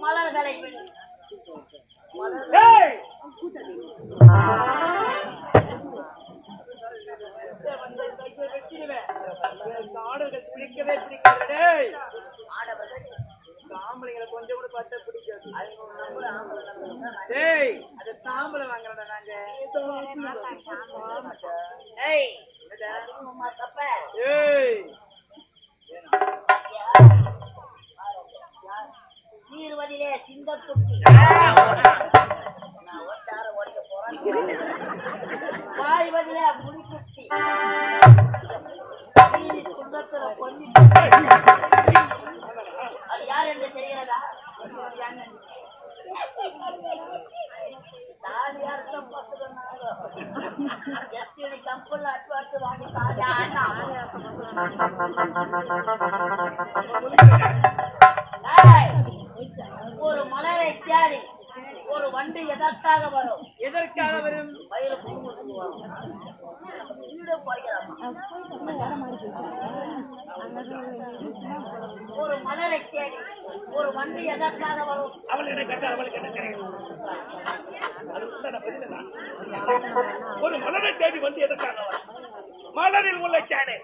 மலர்களை விடு ஆடர்கள் பிடிக்கவே பிடிக்காது ஆடவர்கள். ஆம்பளைங்களை கொஞ்சம் கூட பார்த்தா பிடிக்காது. ஐநூறு நம்பர் ஆம்பளை Sudah. ஒரு மலரை ஒரு வண்டி எதற்காக வரும்? அவளுக்கு கேட்ட அவளுக்கு என்ன கிடையாது ஒரு மலரை தேடி வந்து எதற்காக வரும்? மலரில் உள்ள கேனே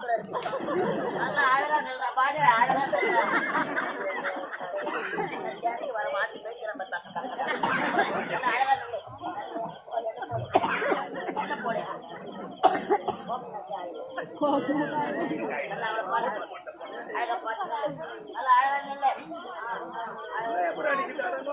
நல்லா அழகா சொல்றா பாடு அழகா சொல்றா சரி வர மாத்தி பேசிக்கிறேன் பார்த்தா நல்லா அழகா சொல்லு என்ன போடு நல்லா அவளை பாடு அழகா பார்த்து நல்லா அழகா நில்லு எப்படி அடிக்கிறாரு நோண்டா? அழகா நில்லு மன்மத ராசா மன்மத ராசா அழகா நில்லு அழகா நில்லு அழகா நில்லு ஏன் போய் பார்த்து நான் ஏன் பார்க்கிறேன்? இங்க பார்த்து சொல்றேன், அங்க பார்த்து பார்,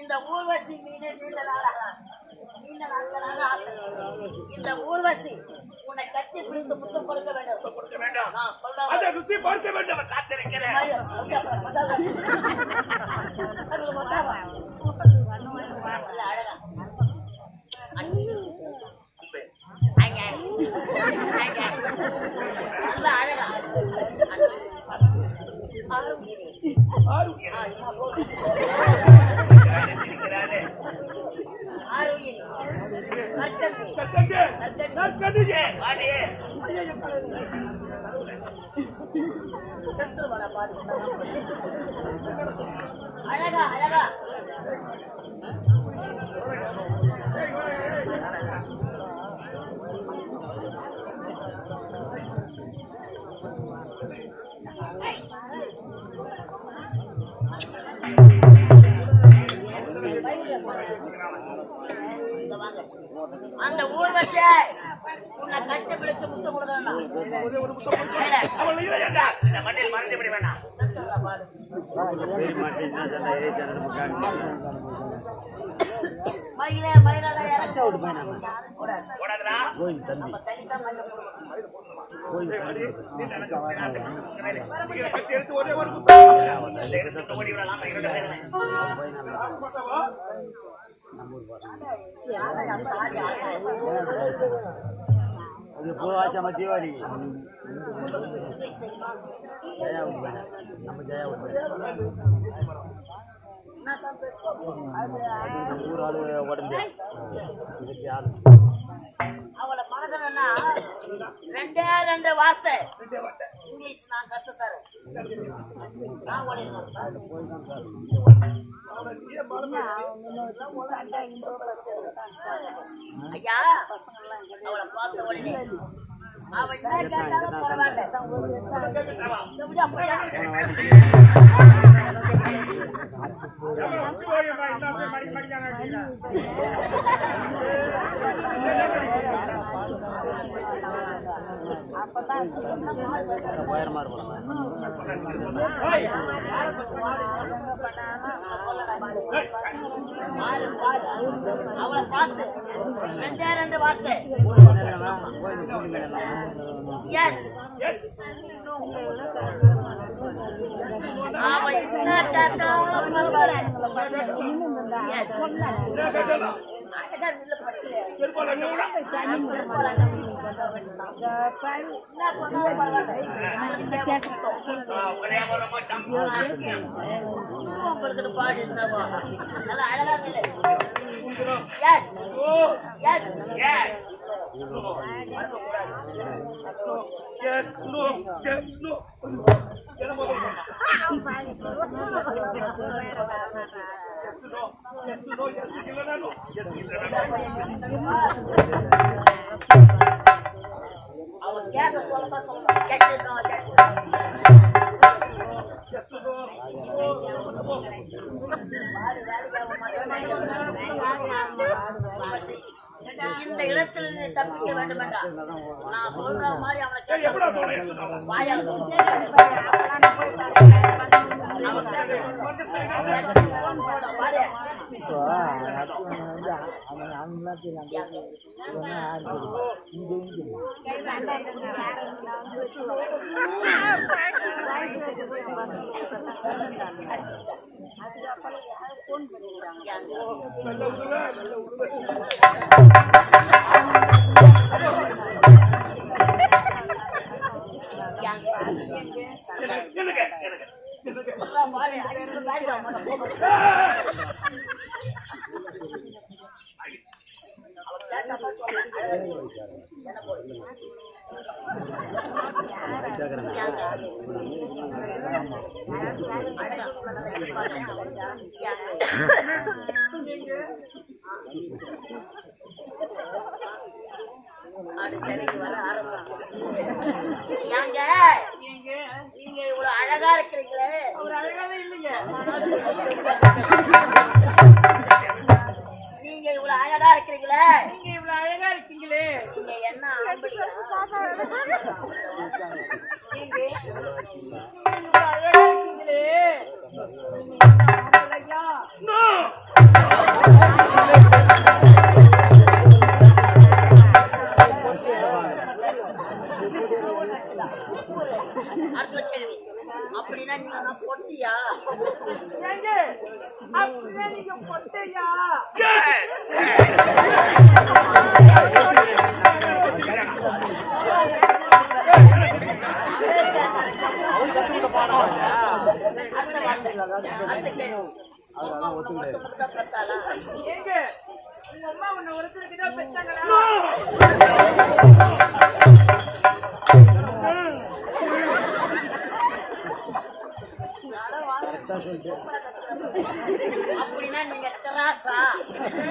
இந்த ஊர்வசி மீது நீண்ட நாளாக. நீண்ட நாட்களாக ஆசை இந்த ஊர்வசி உன்னை கட்டி பிடித்து முத்தம் கொடுக்க வேண்டும். கொடுக்க வேண்டாம். நான் சொல்றேன் அதை ருசி பார்க்க வேண்டும். காத்திருக்கிறேன். அழகா. அங்க. அங்க. நல்ல அழகா. ஆரோக்கியம் ஆரோக்கியம் அழகா அழகா இங்க வாங்க. அந்த ஊர் வச்சு உன்னை கட்டி பிடிச்சு முத்தம் கொடுக்கணும். இந்த மண்ணில் மறந்து விட வேண்டாம் மயிலே இறக்க. நம்ம தனித்தான் மயில எடுத்து ஒரே ஒரு இது பூவாசம் தீபாவளி இங்கிலீஷ் ஜெயா நம்ம ஜெயா உட்பட ஊர் ஆளு உடம்பு. அவளை மனதனா ரெண்டே ரெண்டு வார்த்தை. இங்கிலீஷ் நான் கத்து தரேன் நான் ஐயா அவளை பார்த்த உடனே உயரமா இருக்கும் அவளை பார்த்து ரெண்டே ரெண்டு வார்த்தை. எஸ் பாடு நல்லா அழகா இல்லை எஸ் எஸ் எஸ் yes. மறக்கக்கூடாது Yes, no, yes, no. என்ன முதல்ல சொன்னா? Yes, no, yes, no, yes, இல்லைன்னா no. Yes, இல்லைன்னா no. அவன் கேட்க சொல்லத்தான் சொல்லணும் yes no yes Yes, no. பாடு வேலைக்கு அவன் மட்டும் இந்த இடத்துல நீ தப்பிக்க வேண்டும் என்றால் நான் சொல்ற மாதிரி அவனை. வாயால் வாடே இப்போ அடுத்து எனக்கு, எனக்கு, அது சரிக்கு வர ஏங்க? நீங்க இவ்வளவு அழகா இருக்கிறீங்களே. அவர் அழகாவே இல்லைங்க. நீங்க இவ்வளவு அழகா இருக்கிறீங்களே. நீங்க இவ்வளவு அழகா இருக்கீங்களே. நீங்க என்ன ஆம்படியா? நீங்க இவ்வளவு அழகா இருக்கீங்களே.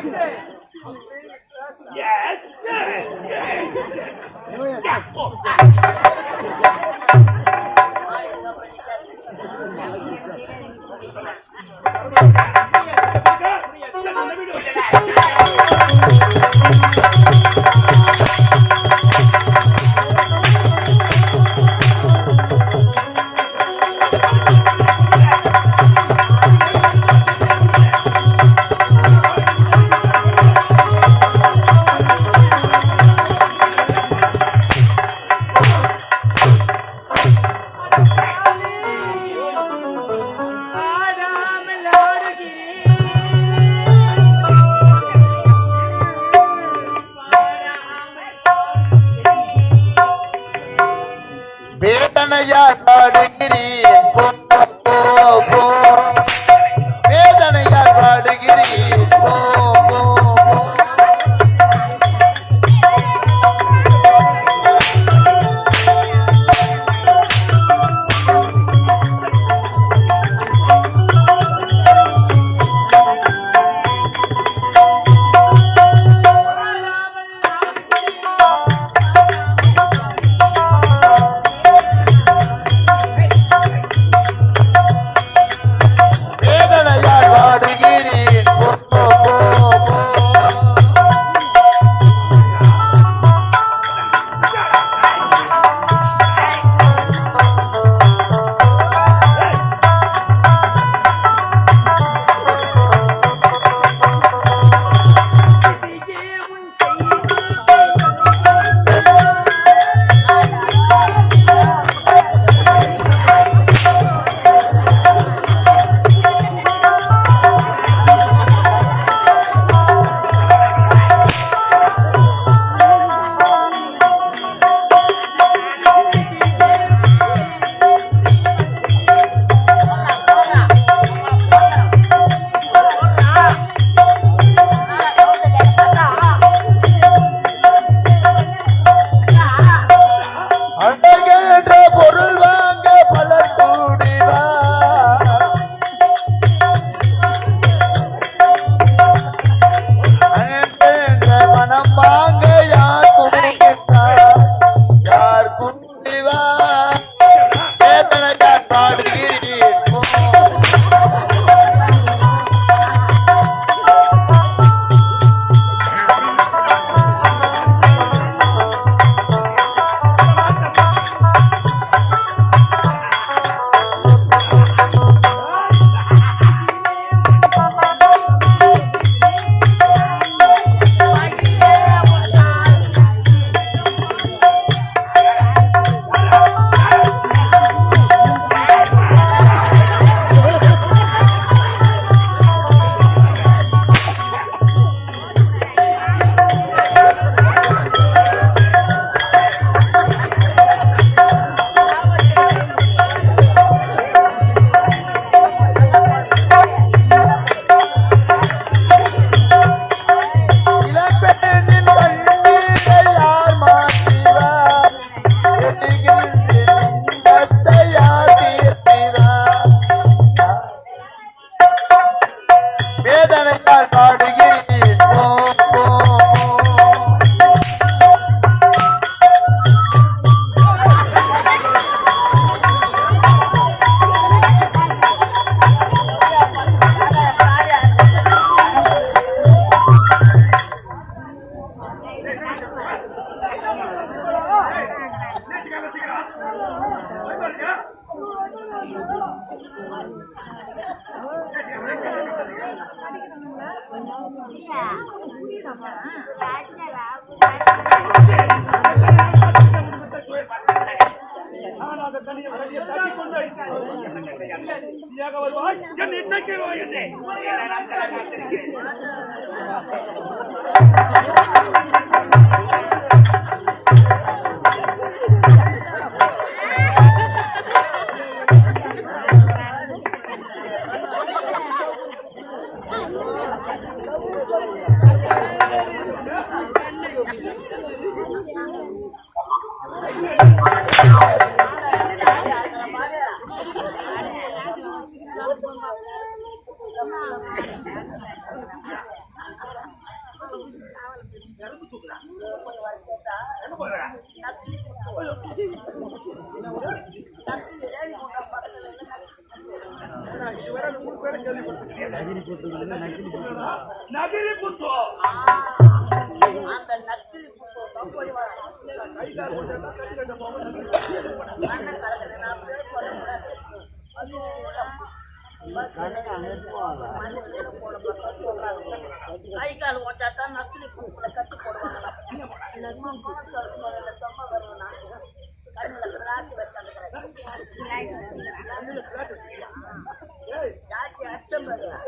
ஏங்க வேதனையா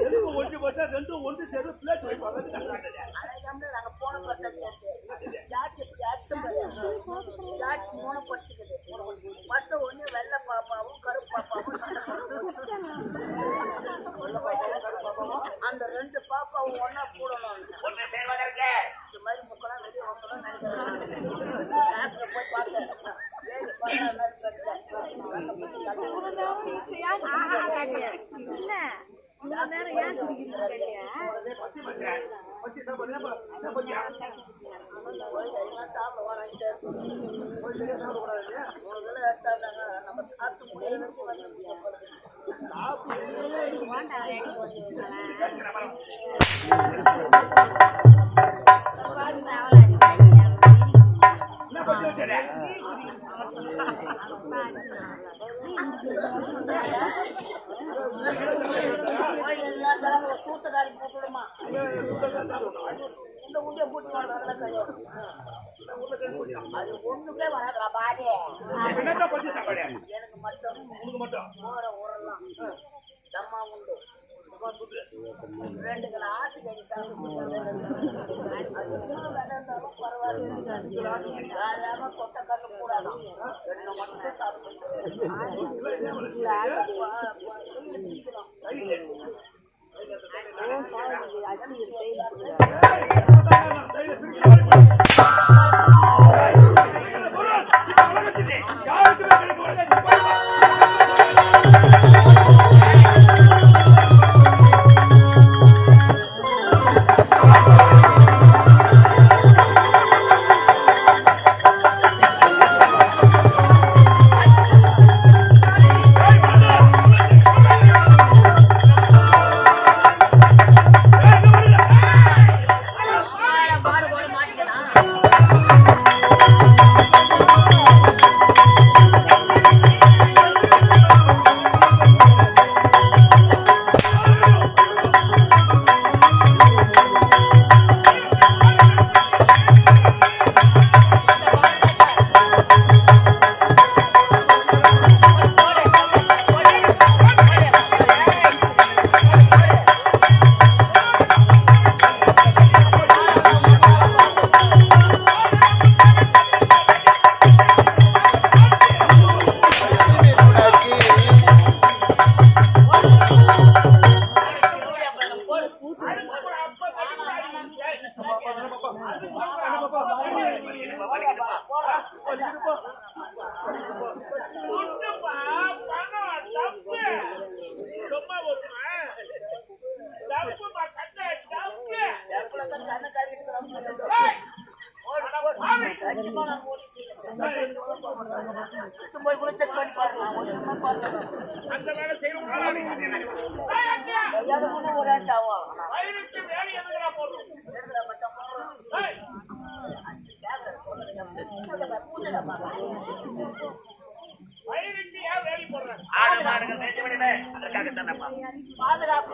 எதுவும் ஒன்று பார்த்தா ரெண்டும் ஒன்று சேர்ந்து பிளேட் வைப்பாங்க நாங்கள் போன பார்த்தா ஜாக்கி அடிச்சம் ஜாக்கி மூணு போட்டு இல்ல இவ்வளவு நேரம் ஏன் சிரிக்கிறீங்க கேட்டியா வேண்டாம் சூட்டதாரி போட்டுடுமா இந்த உண்டிய கிடையாது அது ஒண்ணுக்கே வராதுடா பாடி எனக்கு மட்டும்? போற ஊரெல்லாம். உண்டு. ரெண்டு கிலோ ஆட்டுக்கறி சாப்பிட்டு அது என்ன விலை இருந்தாலும் பரவாயில்ல. அதாம கொட்டை கண்ணு கூடாது ரெண்டு மட்டும் சாப்பிட்டு போய் கூட செக் பண்ணி பாருங்க ஒன்றுமே பாருங்க அந்த பாதுகாப்பு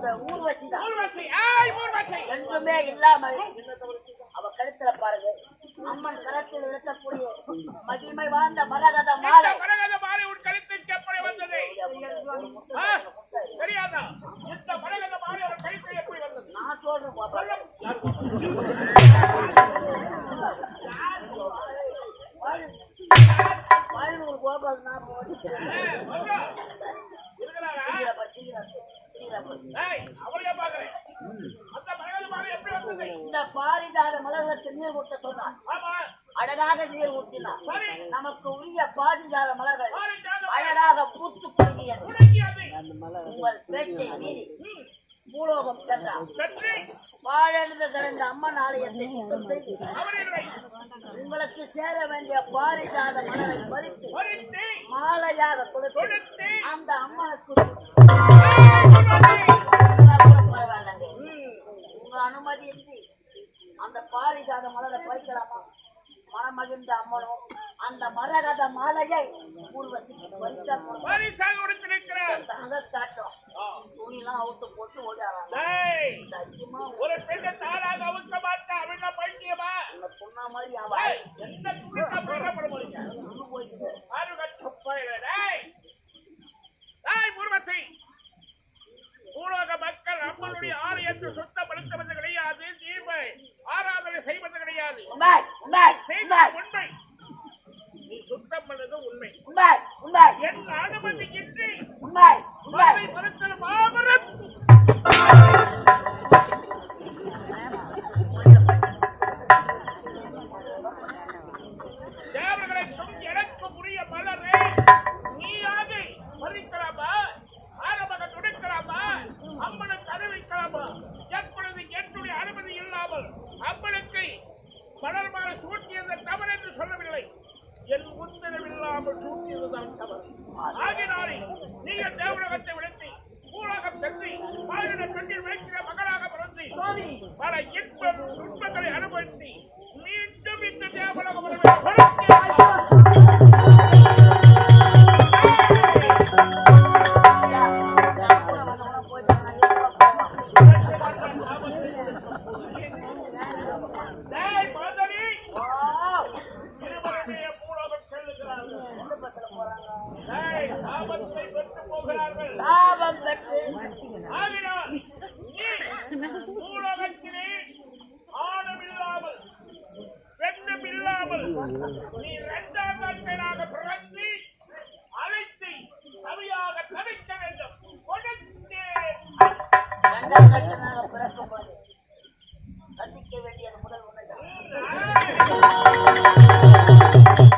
அந்த ஊர்வசி தான் என்றுமே இல்லாமல் அவ கழுத்துல பாருங்க அம்மன் கரத்தில் இருக்கக்கூடிய மகிமை வாழ்ந்த மரகத மாலை நான் சொல்றேன் கோபால் நான் இந்த பாரிஜாத மலர்களுக்கு நீர் ஊட்ட சொன்னார் அழகாக நீர் ஊற்றினார் நமக்கு உரிய பாரிஜாத மலர்கள் அழகாக பூத்து குலுங்கியது. உங்கள் பேச்சை மீறி பூலோகம் சென்றார் வாழெழுந்து கிடந்த அம்மன் ஆலயத்தை சுத்தம் செய்து உங்களுக்கு சேர வேண்டிய பாரிஜாத மலரை பறித்து மாலையாக கொடுத்து அந்த அம்மனுக்கு உங்க அனுமதி இன்றி அந்த பாரிஜாத மலர பறிக்கலாமா மனமகிழ்ந்த அம்மனும் அந்த மரகத மாலையை ஊர்வசிக்கு பரிசா தகத்தாட்டம் துணிலாம் அவுத்து போட்டு ஓடியாராங்க ஒரு பெண்ணை தாராக அவுக்க மாட்டா அப்படின்னா பைத்தியமா அந்த பொண்ணா மாதிரி அவன் என்ன போயிட்டு போயிருக்க ஊர்வத்தை பூலோக மக்கள் அம்மனுடைய ஆலயத்தை சுத்தப்படுத்த